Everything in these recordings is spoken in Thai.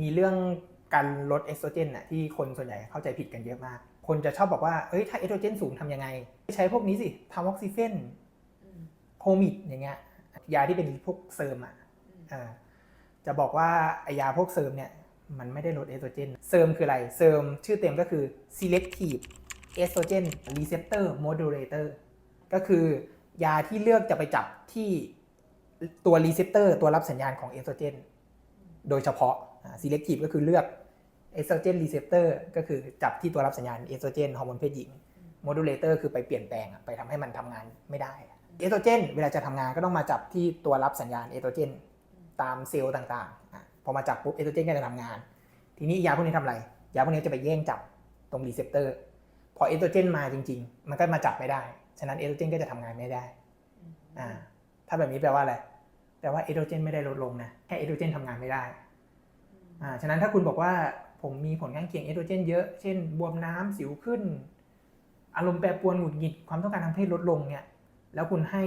มีเรื่องการลดเอสโตรเจนน่ะที่คนส่วนใหญ่เข้าใจผิดกันเยอะมาก คนจะชอบบอกว่า เอ้ยถ้าเอสโตรเจนสูงทำยังไง ใช้พวกนี้สิทามอกซิเฟนอืมโคมิดอย่างเงี้ยยาที่เป็นพวกเสริมอะอืมเออจะบอกว่าไอยาพวกเสริมเนี่ยมันไม่ได้ลดเอสโตรเจนเสริมคืออะไรเสริมชื่อเต็มก็คือ selective estrogen receptor modulator ก็คือยาที่เลือกจะไปจับที่ตัวรีเซพเตอร์ตัวรับสัญญาณของเอสโตรเจน โดยเฉพาะ selective ก็คือเลือกเอสโตรเจนรีเซพเตอร์ก็คือจับที่ตัวรับสัญญาณเอสโตรเจนฮอร์โมนเพศหญิง modulator คือไปเปลี่ยนแปลงไปทำให้มันทำงานไม่ได้อะเอสโตรเจนเวลาจะทำงานก็ต้องมาจับที่ตัวรับสัญญาณเอสโตรเจนตามเซลล์ต่างๆ พอมาจับปุ๊บเอสโตรเจนก็จะทำงาน ทีนี้ยาพวกนี้ทำอะไร ยาพวกนี้จะไปแย่งจับตรงรีเซพเตอร์ พอเอสโตรเจนมาจริง ๆ มันก็มาจับไม่ได้ ฉะนั้นเอสโตรเจนก็จะทำงานไม่ได้ อ่า ถ้าแบบนี้แปลว่าอะไร แปลว่าเอสโตรเจนไม่ได้ลดลงนะแค่เอสโตรเจนทำงานไม่ได้อ่าฉะนั้นถ้าคุณบอกว่าผมมีผลข้างเคียงเอสโตรเจนเยอะ เช่น บวมน้ำสิวขึ้น อารมณ์แปรปรวนหงุดหงิด ความต้องการทางเพศลดลงเนี่ย แล้วคุณให้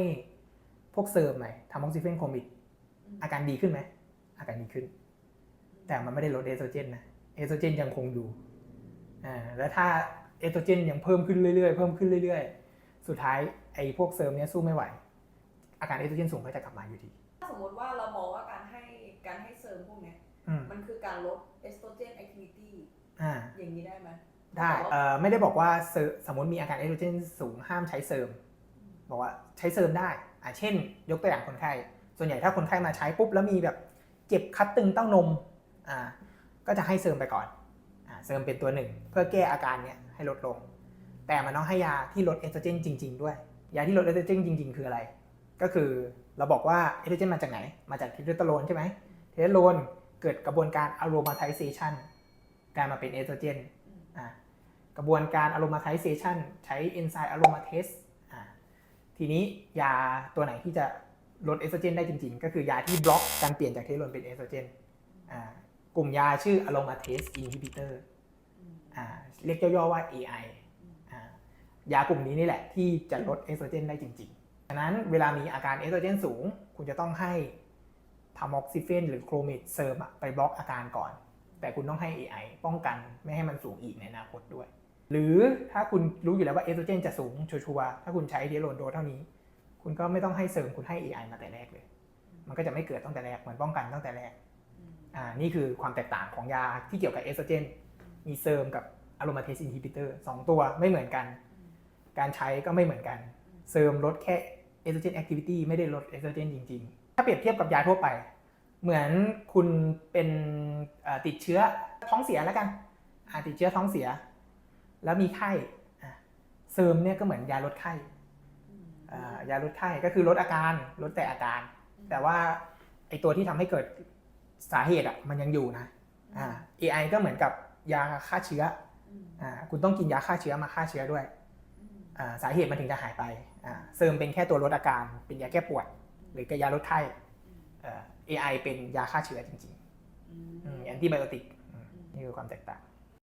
พวกเสริมไหมทำออกซิเฟนโคมิดอาการดีขึ้นไหม อาการดีขึ้น แต่มันไม่ได้ลดเอสโตรเจนนะ เอสโตรเจนยังคงอยู่ อ่า แล้วถ้าเอสโตรเจนยังเพิ่มขึ้นเรื่อยๆ เพิ่มขึ้นเรื่อยๆ สุดท้ายไอ้พวกเสริมเนี้ยสู้ไม่ไหว อาการเอสโตรเจนสูงก็จะกลับมาอยู่ดี ถ้าสมมติว่าเรามองว่าการให้การให้เสริมพวกเนี้ยอืมมันคือการลดเอสโตรเจนแอคทิวิตี้อ่า อย่างนี้ได้ไหม ได้เอ่อไม่ได้บอกว่าเสริมสมมติมีอาการเอสโตรเจนสูงห้ามใช้เสริม บอกว่าใช้เสริมได้อ่าเช่น ยกตัวอย่างคนไข้ ส่วนใหญ่ถ้าคนไข้มาใช้ปุ๊บแล้วมีแบบเจ็บคัดตึงเต้านมอ่าก็จะให้เสริมไปก่อนอ่าเสริมเป็นตัวหนึ่ง เพื่อแก้อาการเนี้ยให้ลดลง แต่มันต้องให้ยาที่ลดเอสโตรเจนจริง ๆ ด้วย ยาที่ลดเอสโตรเจนจริง ๆ คืออะไร ก็คือเราบอกว่าเอสโตรเจนมาจากไหน มาจากเทสโทสเตอโรนใช่ไหมเทสโทสเตอโรนเกิดกระบวนการอะโรมาไทเซชันกลายมาเป็นเอสโตรเจนกระบวนการอะโรมาไทเซชันใช้เอนไซม์อะโรมาเทสทีนี้ยาตัวไหนที่จะลดเอสโตรเจนได้จริง ๆ ก็คือยาที่บล็อกการเปลี่ยนจากเทสโทสเตอโรนเป็นเอสโตรเจนกลุ่มยาชื่ออะโรมาเทสอินฮิบิเตอร์เรียกย่อๆว่า AI อ่ายากลุ่มนี้นี่แหละที่จะลดเอสโตรเจนได้จริง ๆะนั้นเวลามีอาการเอสโตรเจนสูง คุณจะต้องให้ทามอกซิเฟนหรือโครมิดเซิร์มไปบล็อกอาการก่อน แต่คุณต้องให้ AI ป้องกันไม่ให้มันสูงอีกในอนาคตด้วย หรือถ้าคุณรู้อยู่แล้วว่าเอสโตรเจนจะสูงชัวร์ถ้าคุณใช้เดโรนโดเท่านี้ คุณก็ไม่ต้องให้เสริมคุณให้ AI มาแต่แรกเลย มันก็จะไม่เกิดตั้งแต่แรกเหมือนป้องกันตั้งแต่แรกอ่านี่คือความแตกต่างของยาที่เกี่ยวกับเอสโตรเจนมีเซิร์มกับอะโรมาเทสอินฮิบิเตอร์สองตัวไม่เหมือนกัน การใช้ก็ไม่เหมือนกันเซิร์มลดแค่ เอสโตรเจนแอคทิวิตี้ไม่ได้ลดเอสโตรเจนจริง ๆ ถ้าเปรียบเทียบกับยาทั่วไป เหมือนคุณเป็นติดเชื้อท้องเสียแล้วกันติดเชื้อท้องเสีย แล้วมีไข้เซิร์มเนี่ยก็เหมือนยาลดไข้ยาลดไข้ก็คือลดอาการลดแต่อาการ แต่ว่าไอตัวที่ทำให้เกิดสาเหตุอะมันยังอยู่นะอ่า AI ก็เหมือนกับยาฆ่าเชื้ออ่าคุณต้องกินยาฆ่าเชื้อมาฆ่าเชื้อด้วย สาเหตุมันถึงจะหายไปอ่าเสริมเป็นแค่ตัวลดอาการเป็นยาแก้ปวด หรือยาลดไข้เอ่อ AI เป็นยาฆ่าเชื้อจริงอืมๆแอนติไบโอติกนี่คือความแตกต่าง